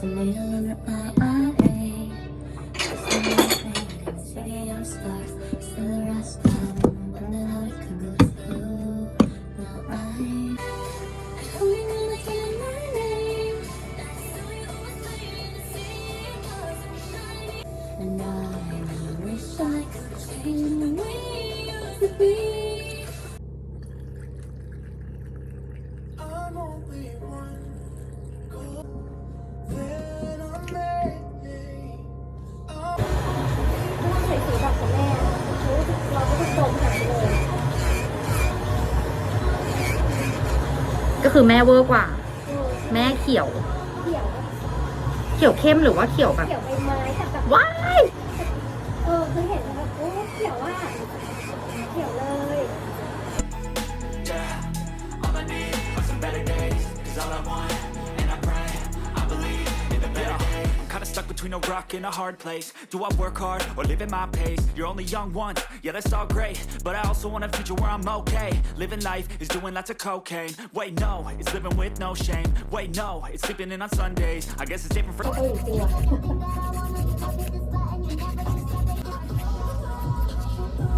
the nail in her. ก็คือแม่เวอร์กว่า แม่เขียว เขียว เขียวเข้มหรือว่าเขียวแบบ เขียวใบไม้กับแบบ ว้าย between a rock and a hard place. Do I work hard or live at my pace? You're only young once, yeah, that's all great. But I also want a future where I'm okay. Living life is doing lots of cocaine. Wait, no, it's living with no shame. Wait, no, it's sleeping in on Sundays. I guess it's different for. Oh,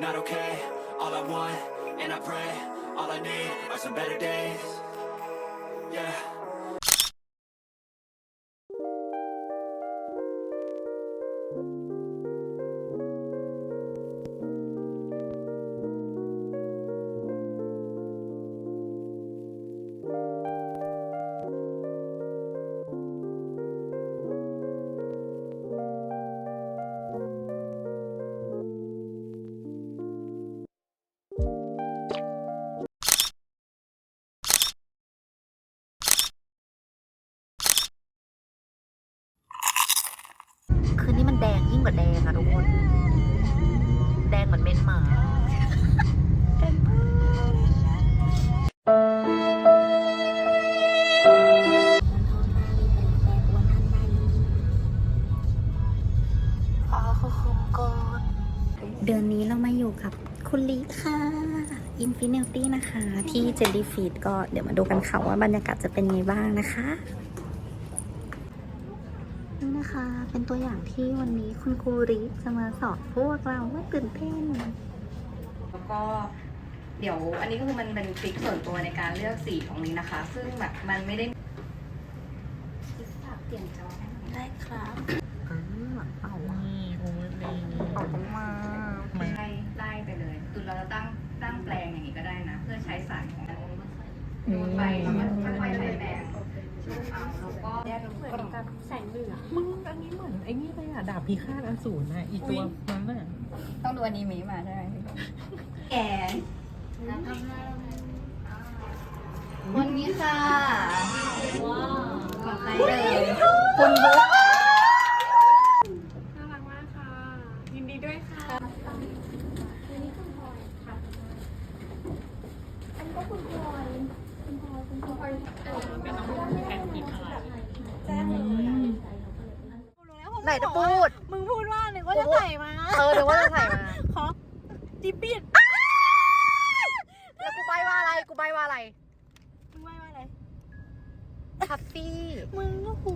not okay. All I want, and I pray, all I need are some better days. Yeah. คื ลีค่ะ Infinity นะคะ ที่ Jellyfish ก็เดี๋ยวมาดูกันค่ะว่าบรรยากาศจะเป็นไงบ้างนะคะนี่นะคะ เป็นตัวอย่างที่วันนี้คุณครูริจะมาสอนพวกเราว่าตื่นเต้นแล้วก็เดี๋ยวอันนี้ก็คือมันเป็นทริคส่วนตัวในการเลือกสีของนี้นะคะ ซึ่งแบบมันไม่ได้เปลี่ยนจอให้หน่อยได้ครับเออเอาว่ะเอาต้องมา ไล่ไล่ไปเลยคือเราจะตั้งตั้งแปลงอย่างนี้ก็ได้นะ เพื่อใช้สารของมัน โดนไปแล้วก็ค่อยๆใช้แปลงชุบเอาแล้วก็เหมือนกับแสงเหนือมึงอันนี้เหมือนไอ้นี่เลยอะดาบพิฆาตอสูรอะอีตัวนั้นอะต้องดูอนิเมะมาใช่ไหมแกคนนี้ค่ะของใครเลยคุณบุ๊ก น่ารักมากค่ะ ยินดีด้วยค่ะ อันนี้คุณพลอยค่ะ อันนี้ก็คุณพลอยคุณพลอยคุณพลอยเออเป็นน้องแทนกินอะไรแจ้งเลย ไหนจะพูด มึงพูดว่าหนึ่งว่าจะใส่มา เออเดี๋ยวว่าจะถ่ายมา ขอจีบีด แล้วกูใบว่าอะไร กูใบว่าอะไร มึงว่าว่าอะไร ทัฟฟี่ มึงก็หู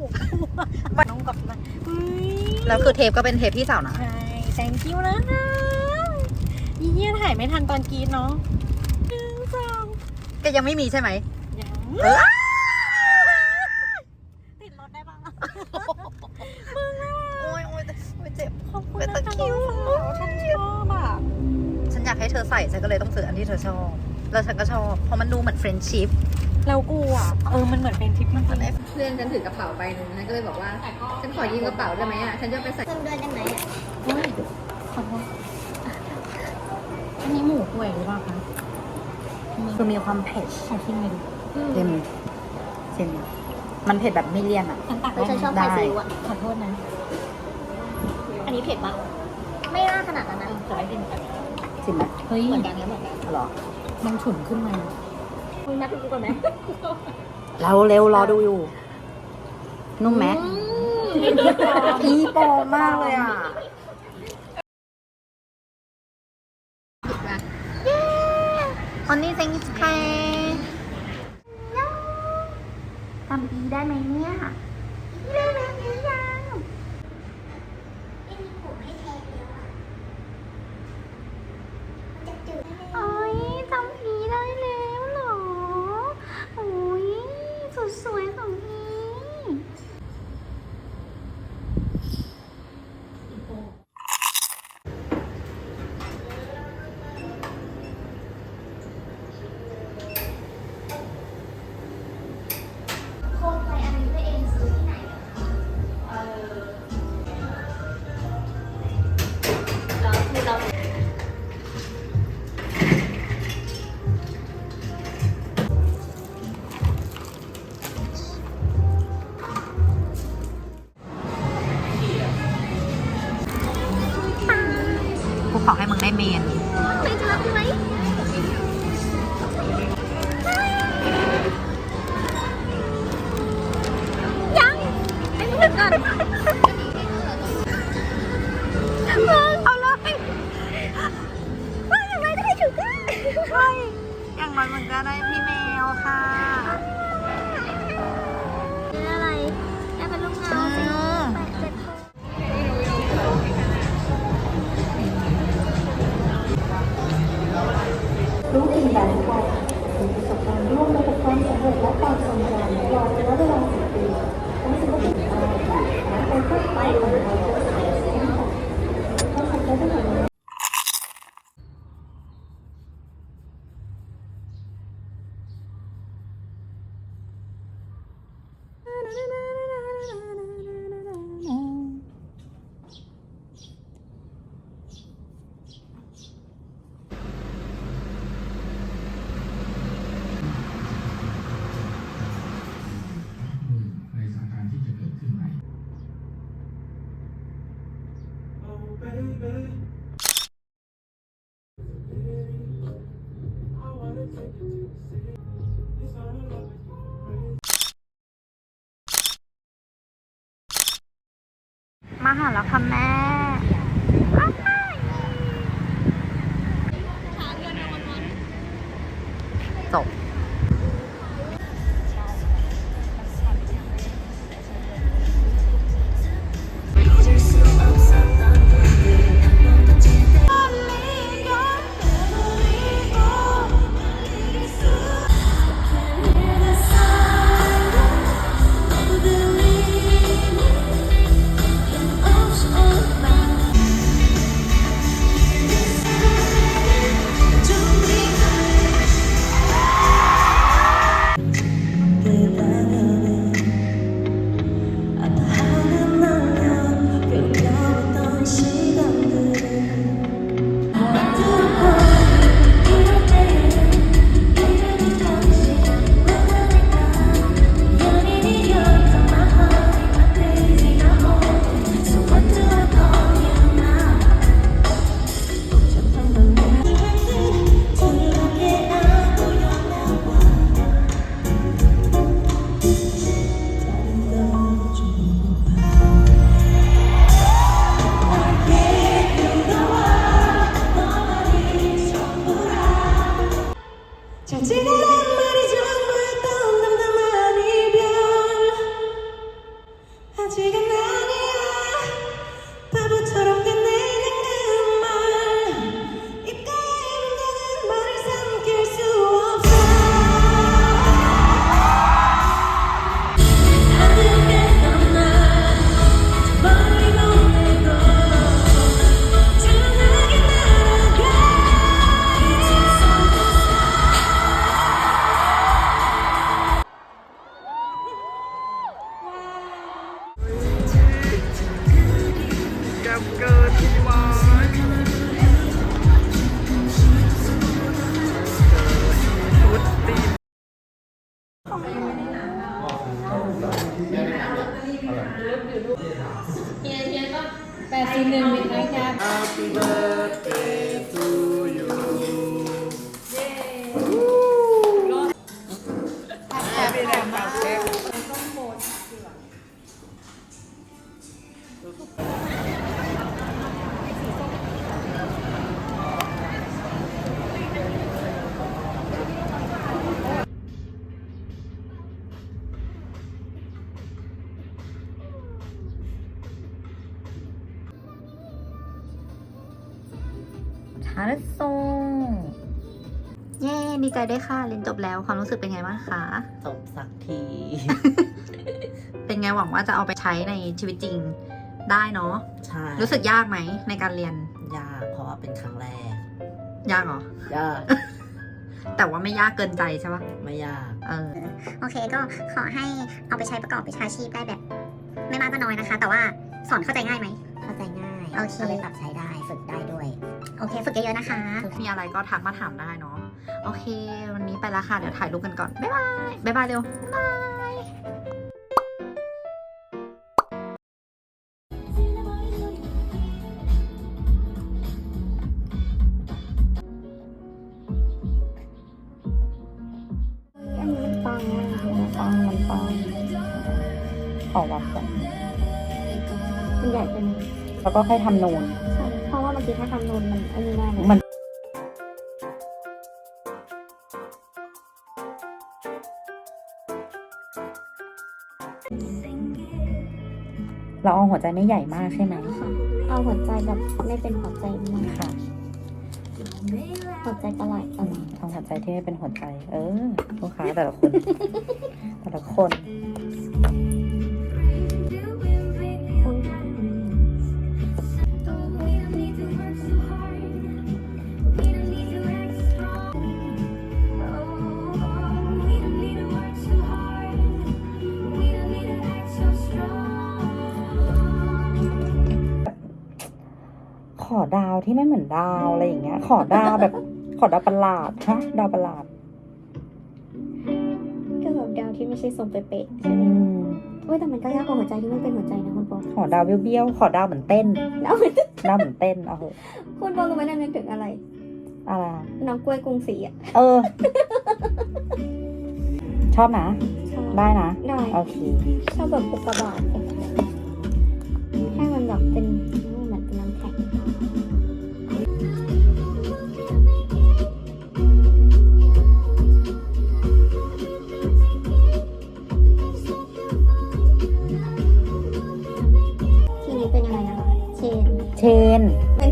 น้องกับนะเฮ้ย แล้วคือ เทปก็เป็นเทปพี่สาวนะ ใช่ thank you นะยี่เยี่ยถ่ายไม่ทันตอนกรีดเนาะหนึ่งสองก็ยังไม่มีใช่ไหมยังเออติดรถได้ปะโอ้ยโอ้ยโอ้ยเจ็บขอบคุณเป็นะตะคิวฉันชอบอะฉันอยากให้เธอใส่ฉันก็เลยต้องซื้ออันที่เธอชอบ แล้วฉันก็ชอบเพราะมันดูเหมือนเฟรนชิพแล้วกูอะเออมันเหมือนเป็นทริปมันเป็นเพื่อนฉันถือกระเป๋าใบหนึ่งฉันก็เลยบอกว่าฉันขอยืมกระเป๋าได้ไหมอะฉันจะไปใส่ อันนี้หมูป่วยหรือเปล่าคะคือมีความเผ็ดของที่ไม่รู้เค็มเค็มมันเผ็ดแบบไม่เลี่ยนอะฉันตักเออฉันชอบได้ไข่ซีอิ๊วอะขอโทษนะ อันนี้เผ็ดปะไม่น่าขนาดนั้นนะขอให้กินกันชิมไหมเฮ้ยเหมือนกันนะเหมือนกันหรอ มันฉุนขึ้นมามึงนัดดูก่อนไหมเราเร็วรอดูอยู่ นุ่มไหมอืมอีโปมากเลยอะ อันนี้เซ็งใครทำอีได้ไหมเนี่ยไมาหาแล้วค่ะแม่ Jesus. แปดสี่ห จบแล้วความรู้สึกเป็นไงบ้างคะจบสักที เป็นไงหวังว่าจะเอาไปใช้ในชีวิตจริงได้เนาะใช่รู้สึกยากไหมในการเรียน ยากเพราะว่าเป็นครั้งแรก ยากเหรอ ยาก แต่ว่าไม่ยากเกินใจใช่ปะไม่ยากเออโอเคก็ขอให้เอาไปใช้ประกอบวิชาชีพได้แบบ ไม่มากก็น้อยนะคะ แต่ว่าสอนเข้าใจง่ายไหมเข้าใจง่ายโอเคเอาไปปรับใช้ได้ฝึกได้ด้วย โอเค ฝึกเยอะๆนะคะ มีอะไรก็ทักมาถามได้เนาะ โอเค วันนี้ไปละค่ะ เดี๋ยวถ่ายรูปกันก่อน บ๊ายบาย บ๊ายบายเร็วบ๊ายบายอันนี้มันปังมากเลยนะปังมันปังขอวัดก่อนมันใหญ่เป็นแล้วก็ค่อยทำนูนใช่เพราะว่าเมื่อกี้ถ้าทำนูนมันอันนี้แน่เลย เราเอาหัวใจไม่ใหญ่มากใช่ไหมค่ะ เอาหัวใจแบบไม่เป็นหัวใจมากค่ะ หัวใจตลาดตลาดเอาหัวใจที่ไม่เป็นหัวใจ เออลูกค้าแต่ละคน แต่ละคน อดาวที่ไม่เหมือนดาวอะไรอย่างเงี้ย ขอดาวแบบ ขอดาวประหลาดฮะดาวประหลาดก็แบบดาวที่ไม่ใช่ทรงเป๊ะๆอืใช่ไหมมเว้ยแต่มันก็ยากกว่าหัวใจที่ไม่เป็นหัวใจนะคุณปอขอดาวเบี้ยวๆขอดาวเหมือนเต้นดาวดาวเหมือนเต้นเอาเหอะคุณปอรู้ไหมนั่นนึกถึงอะไรอะไรน้องกล้วยกรุงศรีอะเออ ชอบนะชอบได้นะ ได้โอเคชอบแบบอุกกาบาต นะคะเชนเชน เป็น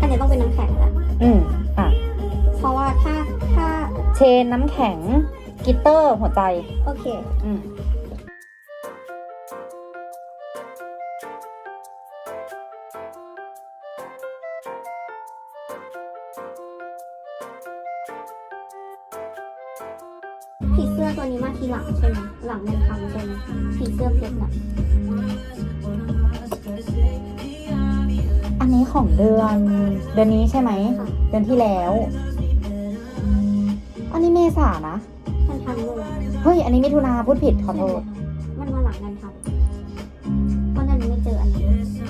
อันนี้ต้องเป็นน้ำแข็งละอืมอะ เพราะว่าถ้าถ้าเชนน้ำแข็ง กิตเตอร์หัวใจ โอเค อืม ของเดือนเดือนนี้ใช่ไหมเดือนที่แล้วอันนี้เมษานะ มันทำเลยเฮ้ย อันนี้มิถุนาพูดผิดขอโทษ มันมาหลังนั้นครับเพราะนั้นไม่เจออันนี้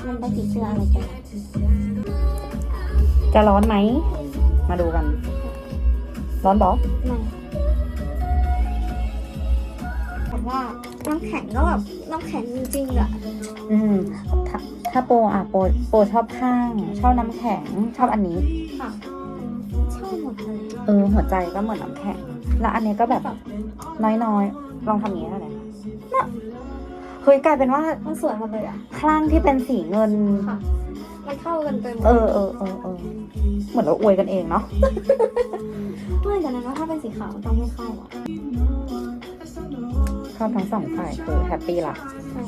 มันได้ผีเสื้ออะไรกันอะจะร้อนไหม มาดูกัน ร้อนบอไม่ แต่ว่าน้ำแข็งก็แบบน้ำแข็งจริงๆอะอืมถ้าถ้าโปรอะโปรโปรชอบข้างชอบน้ำแข็งชอบอันนี้ ค่ะชอบหมดเลยเออหัวใจก็เหมือนน้ำแข็ง แล้วอันนี้ก็แบบน้อยๆ ลองทำอย่างนี้ได้ไหมน่ะเฮ้ยกลายเป็นว่ามันสวยหมดเลยอะคลั่งที่เป็นสีเงิน ค่ะ มันเข้ากันไปหมดเออเออเออเออเหมือนเราอวยกันเองเนาะไม่แต่นั้นว่าถ้าเป็นสีขาวต้องไม่เข้าอะช อบทั้งสองฝ่ายคือแฮปปี้ละใช่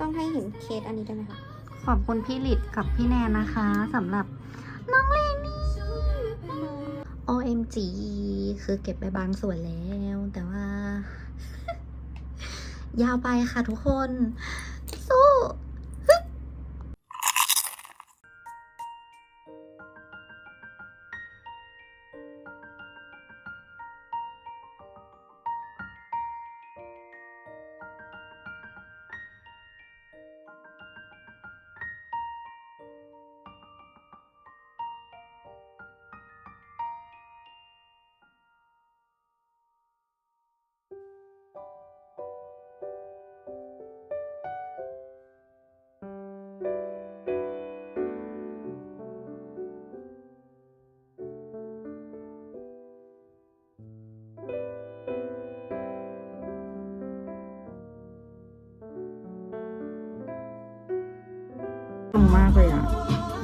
ต้องให้เห็นเคสอันนี้ได้ไหมคะ ขอบคุณพี่หลิดกับพี่แนนนะคะสำหรับน้องเลนี่ OMG คือเก็บไปบางส่วนแล้ว แต่ว่า ยาวไปค่ะทุกคน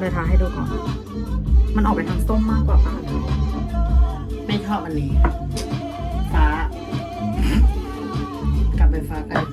เลยทาให้ดูก่อน มันออกไปทางส้มมากกว่าป่ะไม่ชอบอันนี้ ฟ้า กลับไปฟ้ากัน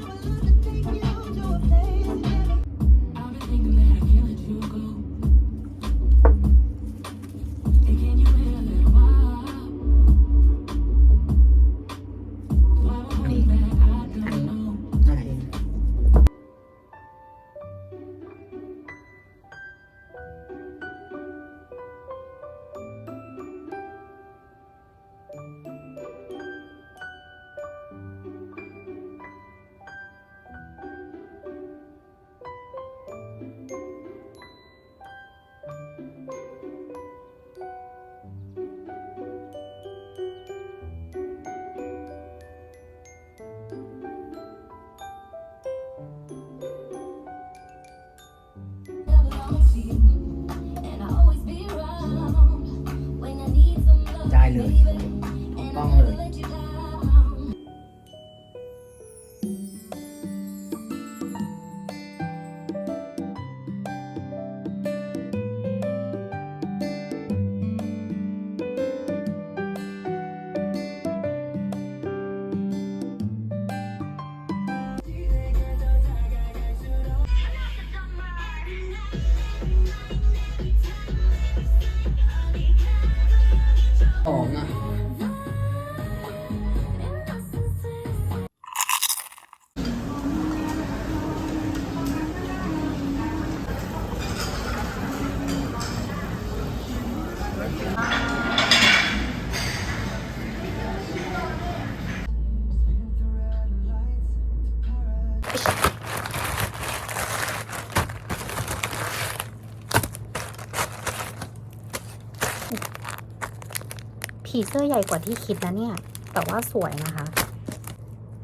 ผีเสื้อใหญ่กว่าที่คิดนะเนี่ย แต่ว่าสวยนะคะ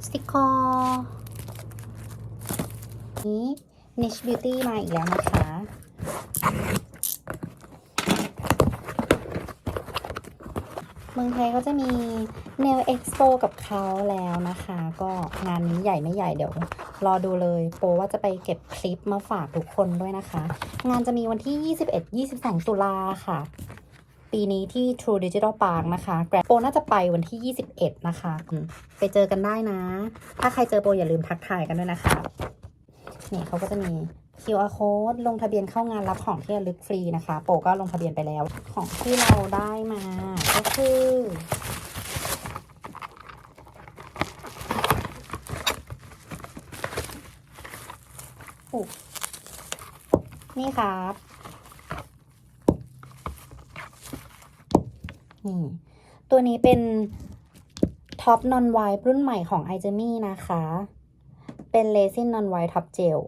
สติกเกอร์นี้ Niche Beauty มาอีกแล้วนะคะ เมืองไทยก็จะมี Nail Expo กับเขาแล้วนะคะ ก็งานนี้ใหญ่ไม่ใหญ่เดี๋ยว รอดูเลยโปว่าจะไปเก็บคลิปมาฝากทุกคนด้วยนะคะ งานจะมีวันที่ 21-22 ตุลาค่ะ ปีนี้ที่ True Digital Park นะคะแกรโปน่าจะไปวันที่ 21 นะคะ ไปเจอกันได้นะ ถ้าใครเจอโปอย่าลืมทักทายกันด้วยนะคะ นี่เขาก็จะมี QR code ลงทะเบียนเข้างานรับของที่ระลึกฟรีนะคะ โปก็ลงทะเบียนไปแล้ว ของที่เราได้มา ก็คืออนี่ครับ นี่ตัวนี้เป็นท็อปนอนไวรุ่นใหม่ของ i อ e m i นะคะ เป็นเลซินนอนไวท็อปเจล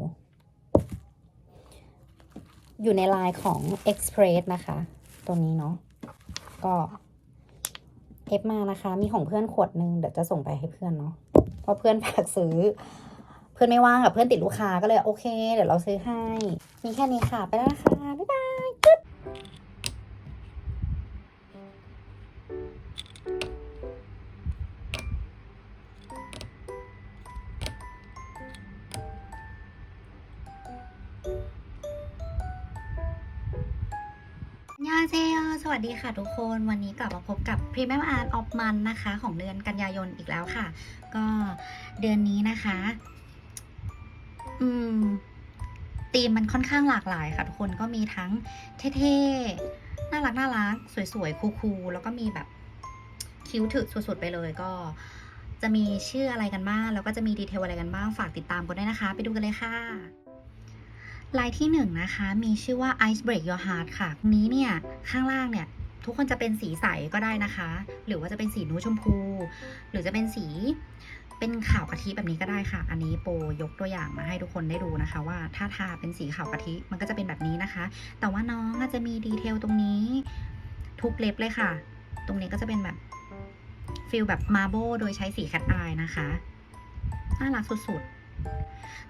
อยู่ในลายของ Express นะคะ ตัวนี้เนาะก็เอฟมานะคะ มีของเพื่อนขวดนึงเดี๋ยวจะส่งไปให้เพื่อนเนาะเพราะเพื่อนฝากซื้อ เพื่อนไม่ว่างกับเพื่อนติดลูกค้าก็เลยโอเค เดี๋ยวเราซื้อให้ มีแค่นี้ค่ะ ไปแล้วนะคะ บ๊ายบาย วัสดีค่ะทุกคนวันนี้กลับมาพบกับ Premium Art of Man นะคะ ของเดือนกันยายนอีกแล้วค่ะ ก็เดือนนี้นะคะ อืมธีมมันค่อนข้างหลากหลายค่ะทุกคนก็มีทั้งเท่ๆ น่ารักน่ารัก สวยๆ คูลๆ แล้วก็มีแบบคิ้วถึกสุดๆ ไปเลยก็จะมีชื่ออะไรกันบ้าง แล้วก็จะมีดีเทลอะไรกันบ้าง ฝากติดตามกันด้วยนะคะ ไปดูกันเลยค่ะ ลายที่หนึ่งนะคะ มีชื่อว่า Ice Break Your Heart ค่ะตรงนี้เนี่ย ข้างล่างเนี่ย ทุกคนจะเป็นสีใสก็ได้นะคะ หรือว่าจะเป็นสีนูดชมพู หรือจะเป็นสีเป็นขาวกะทิแบบนี้ก็ได้ค่ะ อันนี้โปยกตัวอย่างมาให้ทุกคนได้ดูนะคะ ว่าถ้าทาเป็นสีขาวกะทิมันก็จะเป็นแบบนี้นะคะ แต่ว่าน้องอาจจะมีดีเทลตรงนี้ ทุกเล็บเลยค่ะ ตรงนี้ก็จะเป็นแบบฟิลแบบมาร์เบโดยใช้สีแคทอายนะคะน่ารักสุดๆ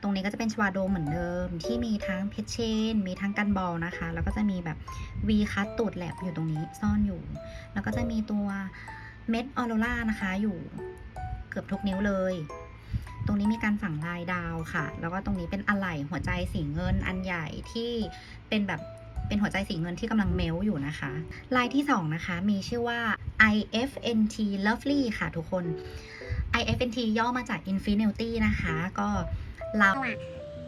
ตรงนี้ก็จะเป็นชวาโดเหมือนเดิม ที่มีทั้งเพชรเชน มีทั้งกันบอลนะคะ แล้วก็จะมีแบบ V คัตตูดแลบอยู่ตรงนี้ซ่อนอยู่ แล้วก็จะมีตัวเม็ดออโรรานะคะอยู่เกือบทุกนิ้วเลย ตรงนี้มีการฝังลายดาวค่ะ แล้วก็ตรงนี้เป็นอะไหล่หัวใจสีเงินอันใหญ่ที่เป็นแบบเป็นหัวใจสีเงินที่กำลังเมลอยู่นะคะ ลายที่สองนะคะ มีชื่อว่า IFNT Lovely ค่ะทุกคน IFNT ย่อมาจาก Infinity นะคะ ก็เราเราอะ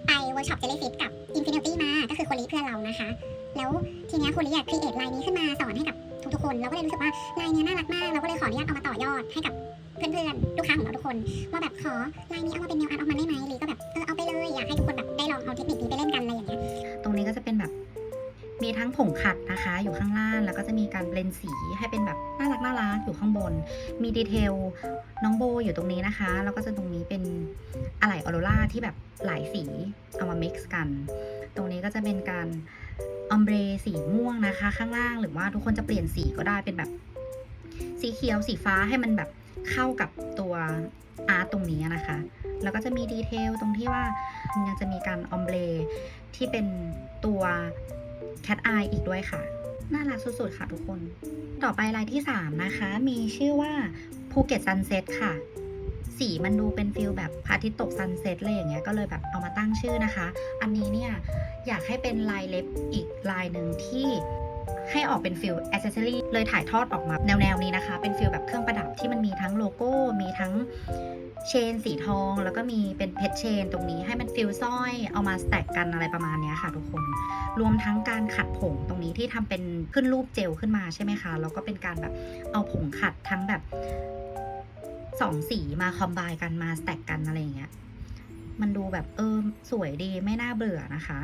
ไปเวิร์กช็อปเจลลี่ฟิตกับ Infinity มา ก็คือโคลีเพื่อนเรานะคะ แล้วทีเนี้ยโคลีอยากครีเอทลายนี้ขึ้นมาสอนให้กับทุกๆคน เราก็เลยรู้สึกว่าลายเนี้ยน่ารักมาก เราก็เลยขออนุญาตเอามาต่อยอดให้กับเพื่อนๆ ลูกค้าของเราทุกคน ว่าแบบขอลายนี้เอามาเป็นแนวอาร์ตออกมาได้ไหมหรือก็แบบเออเอาไปเลยอยากให้ทุกคนแบบได้ลองเอาเทคนิคนี้ไปเล่นกันอะไรอย่างเงี้ย มีทั้งผงขัดนะคะ อยู่ข้างล่างแล้วก็จะมีการเบลนสีให้เป็นแบบน่ารักน่ารักอยู่ข้างบน มีดีเทลน้องโบอยู่ตรงนี้นะคะ แล้วก็จะตรงนี้เป็นอะไหล่ออโรราที่แบบหลายสีเอามา mix กัน ตรงนี้ก็จะเป็นการอ m มเบรสีม่วงนะคะ ข้างล่างหรือว่าทุกคนจะเปลี่ยนสีก็ได้เป็นแบบสีเขียวสีฟ้าให้มันแบบเข้ากับตัวอาร์ตตรงนี้นะคะ แล้วก็จะมีดีเทลตรงที่ว่ายังจะมีการอ m มเบรที่เป็นตัว cat eye อีกด้วยค่ะ น่ารักสุดๆค่ะทุกคน ต่อไปลายที่ 3 นะคะ มีชื่อว่าภูเก็ตซันเซ็ตค่ะ สีมันดูเป็นฟิลแบบพระอาทิตย์ตกซันเซ็ตอะไรอย่างเงี้ยก็เลยแบบเอามาตั้งชื่อนะคะ อันนี้เนี่ยอยากให้เป็นลายเล็บอีกลายหนึ่งที่ให้ออกเป็นฟิลอ c เซ s ซอรี่เลยถ่ายทอดออกมาแนวๆนี้นะคะ เป็นฟิลแบบเครื่องประดับที่มันมีทั้งโลโก้ มีทั้ง เชนสีทอง แล้วก็มีเป็นเพชรเชนตรงนี้ให้มันฟิลสร้อย เอามาสแต็กกันอะไรประมาณนี้ค่ะทุกคน รวมทั้งการขัดผงตรงนี้ที่ทำเป็นขึ้นรูปเจลขึ้นมาใช่ไหมคะ แล้วก็เป็นการแบบเอาผงขัดทั้งแบบสองสีมาคอมไบกันมาสแต็กกันอะไรอย่างเงี้ย มันดูแบบเออสวยดีไม่น่าเบื่อนะคะ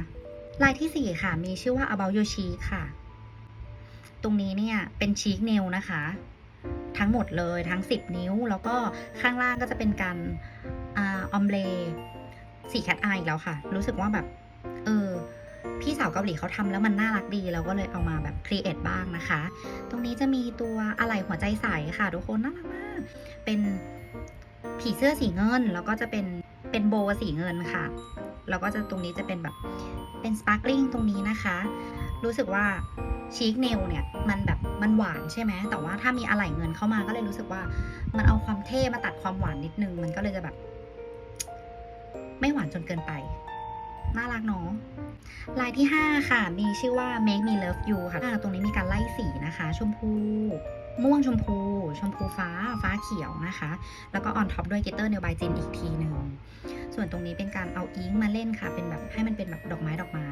ลายที่ 4 ค่ะ มีชื่อว่า about your cheek ค่ะ ตรงนี้เนี่ยเป็นชีกเนลนะคะ ทั้งหมดเลยทั้ง 10 นิ้ว แล้วก็ข้างล่างก็จะเป็นการออมเลสีแคทอายอีกแล้วค่ะ รู้สึกว่าแบบ เออ พี่สาวเกาหลีเขาทำแล้วมันน่ารักดีเราก็เลยเอามาแบบครีเอทบ้างนะคะ ตรงนี้จะมีตัวอะไหล่หัวใจใสค่ะ ทุกคนน่ารักมากเป็นผีเสื้อสีเงิน แล้วก็จะเป็นเป็นโบว์สีเงินค่ะ แล้วก็จะตรงนี้จะเป็นแบบเป็นสปาร์กลิงตรงนี้นะคะ รู้สึกว่าชีคเนลเนี่ยมันแบบมันหวานใช่ไหมแต่ว่าถ้ามีอะไหล่เงินเข้ามาก็เลยรู้สึกว่า มันเอาความเท่มาตัดความหวานนิดนึง มันก็เลยจะแบบ ไม่หวานจนเกินไป น่ารักเนาะลายที่ 5 ค่ะ มีชื่อว่า make me love you ค่ะ ตรงนี้มีการไล่สีนะคะ ชมพู ม่วงชมพู ชมพูฟ้า ฟ้าเขียวนะคะ แล้วก็ออนท็อปด้วยกิตเตอร์เนลบายจินอีกทีหนึ่ง ส่วนตรงนี้เป็นการเอาอิงมาเล่นค่ะ เป็นแบบให้มันเป็นแบบดอกไม้ดอกไม้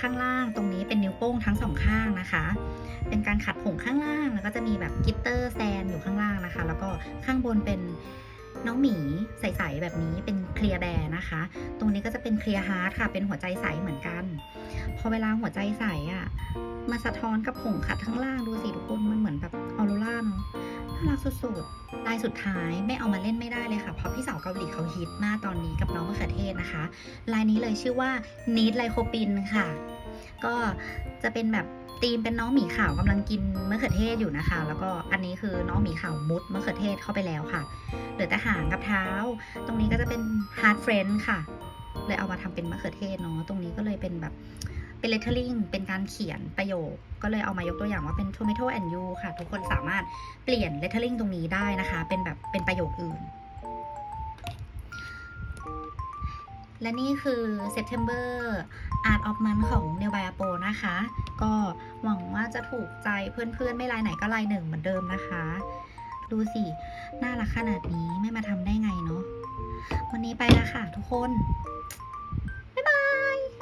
ข้างล่างตรงนี้เป็นนิ้วโป้งทั้งสองข้างนะคะ เป็นการขัดผงข้างล่าง แล้วก็จะมีแบบกิตเตอร์แซนอยู่ข้างล่างนะคะ แล้วก็ข้างบนเป็น น้องหมีใสๆแบบนี้เป็นเคลียร์แบร์นะคะ ตรงนี้ก็จะเป็นเคลียร์ฮาร์ดค่ะ เป็นหัวใจใสเหมือนกัน พอเวลาหัวใจใสอะ่ะมาสะท้อนกับผงขัดข้างล่างดูสิทุกคนมันเหมือนแบบออโรร่าเนาะน่ารักสุดๆลายสุดท้ายไม่เอามาเล่นไม่ได้เลยค่ะ เพราะพี่สาวเกาหลีเขาฮิตมากตอนนี้กับน้องมะเขือเทศนะคะ ลายนี้เลยชื่อว่า need ไลโคปินค่ะ ก็จะเป็นแบบธีมเป็นน้องหมีขาวกำลังกินมะเขือเทศอยู่นะคะ แล้วก็อันนี้คือน้องหมีขาวมุดมะเขือเทศเข้าไปแล้วค่ะ เหลือแต่หางกับเท้า ตรงนี้ก็จะเป็น hard friend ค่ะ เลยเอามาทำเป็นมะเขือเทศเนาะ ตรงนี้ก็เลยเป็นแบบเป็น lettering เป็นการเขียนประโยค ก็เลยเอามายกตัวอย่างว่าเป็น tomato and you ค่ะ ทุกคนสามารถเปลี่ยน lettering ตรงนี้ได้นะคะ เป็นแบบเป็นประโยคอื่น และนี่คือ September Art of Month ของ n e w b y a p o นะคะ ก็หวังว่าจะถูกใจเพื่อนๆ ไม่ลายไหนก็ลายหนึ่งเหมือนเดิมนะคะ ดูสิ น่ารักขนาดนี้ไม่มาทำได้ไงเนาะ วันนี้ไปละค่ะทุกคน บ๊ายบาย